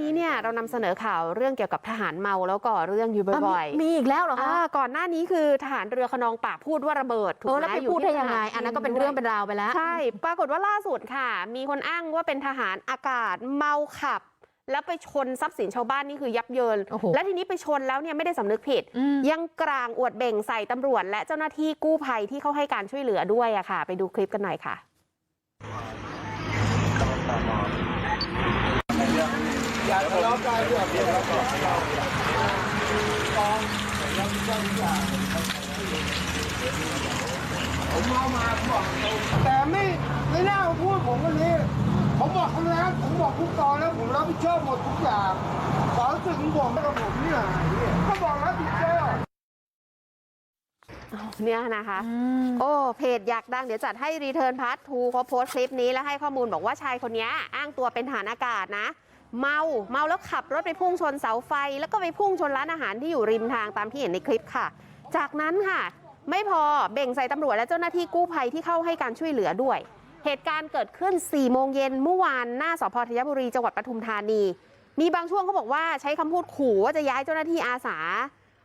นี้เนี่ยเรานำเสนอข่าวเรื่องเกี่ยวกับทหารเมาแล้วก็เรื่องอยู่บ่อยะมีมีอีกแล้วเหรอๆคะอ่าก่อนหน้านี้คือทหารเรือขนองปากพูดว่าระเบิดถูกเออไหมแล้วไปอยู่พูดที่ได้ยังไงสามอันนั้นก็เป็นเรื่องเป็นราวไปแล้วใช่ปรากฏว่าล่าสุดค่ะ มีคนอ้างว่าเป็นทหารอากาศเมาขับแล้วไปชนทรัพย์สินชาวบ้านนี่คือยับเยินโอ้โหและทีนี้ไปชนแล้วเนี่ยไม่ได้สำนึกผิดอืมยังกลางอวดเบ่งใส่ตำรวจ และเจ้าหน้าที่กู้ภัยที่เขาให้การช่วยเหลือด้วยอะค่ะ ไปดูคลิปกันหน่อยค่ะ อย่าทะเลาะกันเรื่องเดียวกัน ผมเอามาผมบอกแต่ไม่ไม่น่ามาพูดผมวันนี้ผมบอกเขาแล้วผมบอกทุกตอนแล้วผมรับผิดชอบหมดทุกอย่างสอนสึกของผมกับผมเนี่ยก็บอกรับผิดชอบเนี่ยนะคะ โอ้ เพจอยากดังเดี๋ยวจัดให้รีเทิร์นพาร์ททูเขาโพสต์คลิปนี้แล้วให้ข้อมูลบอกว่าชายคนนี้อ้างตัวเป็นฐานอากาศนะ เมาเมาแล้วขับรถไปพุ่งชนเสาไฟ แล้วก็ไปพุ่งชนร้านอาหารที่อยู่ริมทางตามที่เห็นในคลิปค่ะ จากนั้นค่ะ ไม่พอเบ่งใส่ตำรวจและเจ้าหน้าที่กู้ภัยที่เข้าให้การช่วยเหลือด้วย เหตุการณ์เกิดขึ้น 4 โมงเย็นเมื่อวานหน้าสพธัญบุรีจังหวัดปทุมธานี มีบางช่วงเขาบอกว่าใช้คำพูดขู่ว่าจะย้ายเจ้าหน้าที่อาสา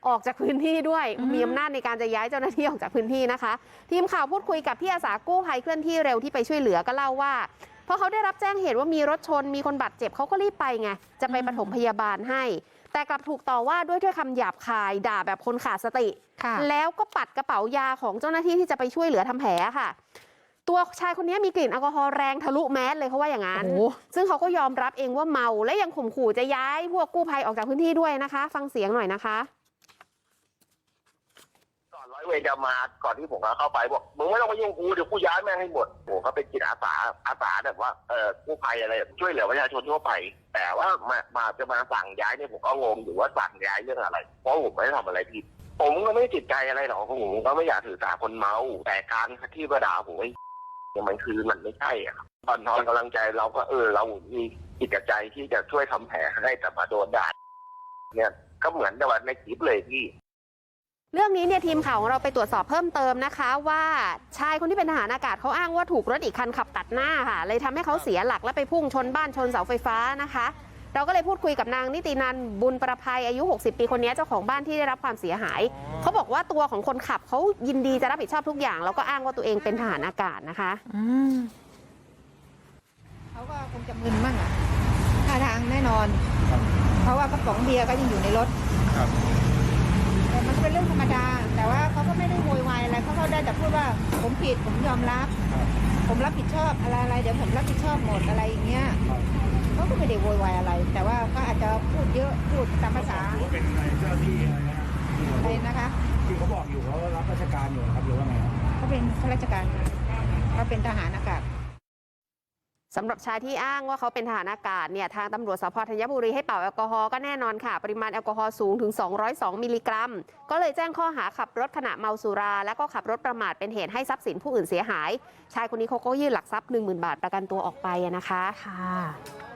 ออกจากพื้นที่ด้วยอืมมีอำนาจในการจะย้ายเจ้าหน้าที่ออกจากพื้นที่นะคะ ทีมข่าวพูดคุยกับพี่อาสากู้ภัยเคลื่อนที่เร็วที่ไปช่วยเหลือก็เล่าว่าเพราะเขาได้รับแจ้งเหตุว่ามีรถชน มีคนบาดเจ็บเขาก็รีบไปไง จะไปปฐมพยาบาลให้ แต่กลับถูกต่อว่าด้วยถ้อยคำหยาบคายด่าแบบคนขาดสติค่ะแล้วก็ปัดกระเป๋ายาของเจ้าหน้าที่ที่จะไปช่วยเหลือทำแผลค่ะ ตัวชายคนนี้มีกลิ่นแอลกอฮอล์แรงทะลุแมสเลยเขาว่าอย่างนั้นโอ้โหซึ่งเขาก็ยอมรับเองว่าเมาและยังข่มขู่จะย้ายพวกกู้ภัยออกจากพื้นที่ด้วยนะคะ ฟังเสียงหน่อยนะคะก่อนร้อย เวรจะมาก่อนที่ผมจะเข้าไปบอกมึงไม่ต้องมายุ่งกูเดี๋ยวกูย้ายแม่งให้หมดโอ้เขาเป็นจิตอาสาอาสาแบบว่าเออกู้ภัยอะไรช่วยเหลือประชาชนทั่วไป แต่ว่ามามาจะมาสั่งย้ายเนี่ยผมก็งงอยู่ว่าสั่งย้ายเรื่องอะไร เพราะผมไม่ได้ทำอะไรผิดผมก็ไม่ได้ติดใจอะไรหรอกผมก็ไม่อยากถือสาคนเมา แต่การที่มาด่าผมไอ้เนี่ยมันคือมันไม่ใช่อะตอนทอนกำลังใจเราก็เออ เรามีจิตใจที่จะช่วยทำแผลให้แต่มาโดนด่าเนี่ยก็เหมือนกับว่าในคลิปเลยพี่ เรื่องนี้เนี่ยทีมข่าวของเราไปตรวจสอบเพิ่มเติมนะคะว่าชายคนที่เป็นทหารอากาศเขาอ้างว่าถูกรถอีกคันขับตัดหน้าค่ะ เลยทำให้เขาเสียหลักและไปพุ่งชนบ้านชนเสาไฟฟ้านะคะ เราก็เลยพูดคุยกับนางนิตินันบุญประภัยอายุ 60 ปีคนนี้เจ้าของบ้านที่ได้รับความเสียหาย เขาบอกว่าตัวของคนขับเขายินดีจะรับผิดชอบทุกอย่าง แล้วก็อ้างว่าตัวเองเป็นทหารอากาศนะคะอืมเขาก็คงจะมึนมั่งอะท่าทางแน่นอน เพราะว่ากระป๋องเบียร์ก็ยังอยู่ในรถแต่ มันเป็นเรื่องธรรมดา แต่ว่าเขาก็ไม่ได้โวยวายอะไรเขาก็ได้แต่พูดว่าผมผิดผมยอมรับ ผมรับผิดชอบอะไรอะไรเดี๋ยวผมรับผิดชอบหมดอะไรอย่างเงี้ยเขาก็ไม่ได้โวยวายอะไร แต่ว่าก็อาจจะพูดเยอะพูดตามภาษาถือว่าเป็นนายเจ้าหน้าที่อะไรนะอะไรนะคะที่เขาบอกอยู่เขารับราชการอยู่นะครับหรือว่าไงครับเขาเป็นข้าราชการเขาเป็นทหารอากาศ สำหรับชายที่อ้างว่าเขาเป็นทหารอากาศเนี่ยทางตำรวจสพธัญบุรีให้เป่าแอลกอฮอล์ก็แน่นอนค่ะ ปริมาณแอลกอฮอล์สูงถึง 202 มิลลิกรัม ก็เลยแจ้งข้อหาขับรถขณะเมาสุรา และก็ขับรถประมาทเป็นเหตุให้ทรัพย์สินผู้อื่นเสียหาย ชายคนนี้เขาก็ยื่นหลักทรัพย์ 10,000 บาทประกันตัวออกไปนะคะค่ะ